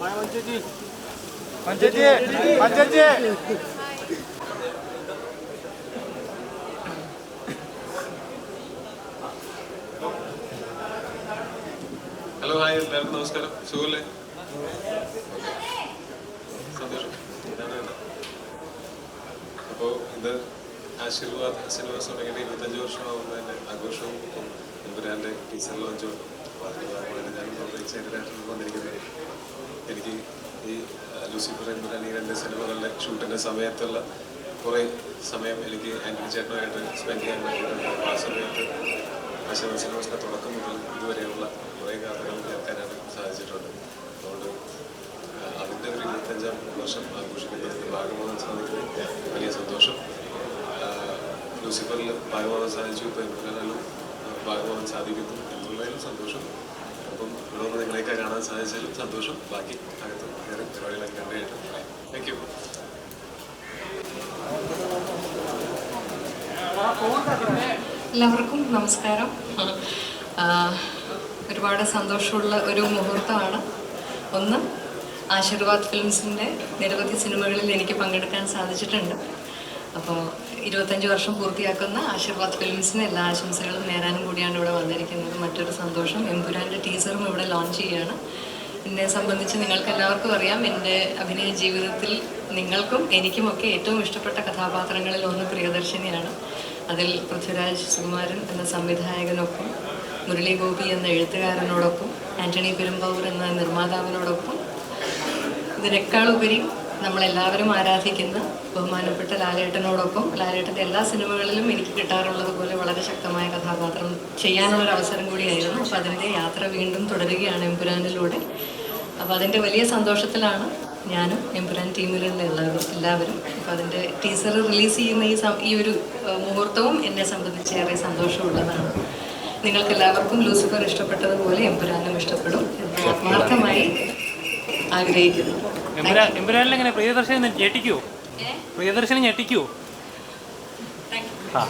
മഞ്ചേച്ചി മഞ്ചേച്ചി hello hi എല്ലാവർക്കും നമസ്കാരം. സുഖല്ലേ? സന്തോഷം. ഇതാണ് ഇത്. ആശീർവാദ് സിനിമാസ് തുടങ്ങിയിട്ട് ഇരുപത്തഞ്ച് വർഷമാകുന്നതിന്റെ ആഘോഷവും എമ്പുരാന്റെ ടീച്ചർ ലോഞ്ചും അപ്പോൾ അതിന്റെ ഭാഗമായിട്ട് ഞാൻ വന്നിരിക്കുന്നത് എനിക്ക് ഈ ലൂസിഫർ അല്ലെങ്കിൽ രണ്ട് സിനിമകളുടെ ഷൂട്ടിന്റെ സമയത്തുള്ള കുറേ സമയം എനിക്ക് ആന്റണി ചേട്ടനുമായിട്ട് സ്പെൻഡ് ചെയ്യാൻ പറ്റിയിട്ടുണ്ട്. ആ സമയത്ത് ആശയ സിനിമാസിന്റെ തുടക്കം മുതൽ ഇതുവരെയുള്ള കുറേ കാര്യങ്ങൾ കേൾക്കാനാണ് സാധിച്ചിട്ടുണ്ട്. അതുകൊണ്ട് അതിന്റെ ഒരു ഇരുപത്തഞ്ചാം വർഷം ആഘോഷിക്കുന്നതിന്റെ ഭാഗമാകാൻ സാധിക്കുന്നത് വലിയ സന്തോഷം. ലൂസിഫറിൽ ഭാഗമാകാൻ സാധിച്ചു. ഇപ്പോൾ എമ്പുരാനിലും ഭാഗമാകാൻ സാധിക്കുന്നു എന്നുള്ളതിലും സന്തോഷം അപ്പം ഇവിടെ വന്ന് നിങ്ങളെയൊക്കെ കാണാൻ സാധിച്ചാലും സന്തോഷം. ബാക്കി അകത്ത് വേറെ പരിപാടികളൊക്കെ കണ്ടായിട്ട് താങ്ക് യു എല്ലാവർക്കും നമസ്കാരം. ഒരുപാട് സന്തോഷമുള്ള ഒരു മുഹൂർത്തമാണ്. ഒന്ന് ആശീർവാദ് ഫിലിംസിന്റെ നിരവധി സിനിമകളിൽ എനിക്ക് പങ്കെടുക്കാൻ സാധിച്ചിട്ടുണ്ട്. അപ്പോൾ ഇരുപത്തഞ്ച് വർഷം പൂർത്തിയാക്കുന്ന ആശീർവാദ് ഫിലിംസിന് എല്ലാ ആശംസകളും നേരാനും കൂടിയാണ് ഇവിടെ വന്നിരിക്കുന്നത്. മറ്റൊരു സന്തോഷം എംപുരാന്റെ ടീസറും ഇവിടെ ലോഞ്ച് ചെയ്യുകയാണ് എന്നെ സംബന്ധിച്ച് നിങ്ങൾക്ക് എല്ലാവർക്കും അറിയാം എന്റെ അഭിനയ ജീവിതത്തിൽ നിങ്ങൾക്കും എനിക്കുമൊക്കെ ഏറ്റവും ഇഷ്ടപ്പെട്ട കഥാപാത്രങ്ങളിൽ ഒന്ന് പ്രിയദർശിനിയാണ്. അതിൽ പൃഥ്വിരാജ് സുകുമാരൻ എന്ന സംവിധായകനൊപ്പം മുരളി ഗോപി എന്ന എഴുത്തുകാരനോടൊപ്പം ആന്റണി പെരുമ്പാവൂർ എന്ന നിർമ്മാതാവിനോടൊപ്പം ഇതിനേക്കാളുപരി നമ്മളെല്ലാവരും ആരാധിക്കുന്ന ബഹുമാനപ്പെട്ട ലാലേട്ടനോടൊപ്പം ലാലേട്ടന്റെ എല്ലാ സിനിമകളിലും എനിക്ക് കിട്ടാറുള്ളത് പോലെ വളരെ ശക്തമായ കഥാപാത്രം ചെയ്യാനുള്ളൊരു അവസരം കൂടിയായിരുന്നു. അപ്പോൾ അതിന്റെ യാത്ര വീണ്ടും തുടരുകയാണ് എംപുരാനിലൂടെ. അപ്പോൾ അതിന്റെ വലിയ സന്തോഷത്തിലാണ് ഞാനും എംപുരാൻ ടീമിലുള്ള എല്ലാവരും അപ്പോൾ അതിന്റെ ടീസർ റിലീസ് ചെയ്യുന്ന ഈ ഈ ഒരു മുഹൂർത്തവും എന്നെ സംബന്ധിച്ച് ഏറെ സന്തോഷമുള്ളതാണ്. നിങ്ങൾക്ക് എല്ലാവർക്കും ലൂസിഫർ ഇഷ്ടപ്പെട്ടതുപോലെ എംപുരാനും ഇഷ്ടപ്പെടും എന്ന് ആത്മാർത്ഥമായി ആഗ്രഹിക്കുന്നു. എമ്പുരാനിൽ എങ്ങനെ പ്രിയദർശനം ഞെട്ടിക്കുവോ? പ്രിയദർശനം ഞെട്ടിക്കുവോ? ആ.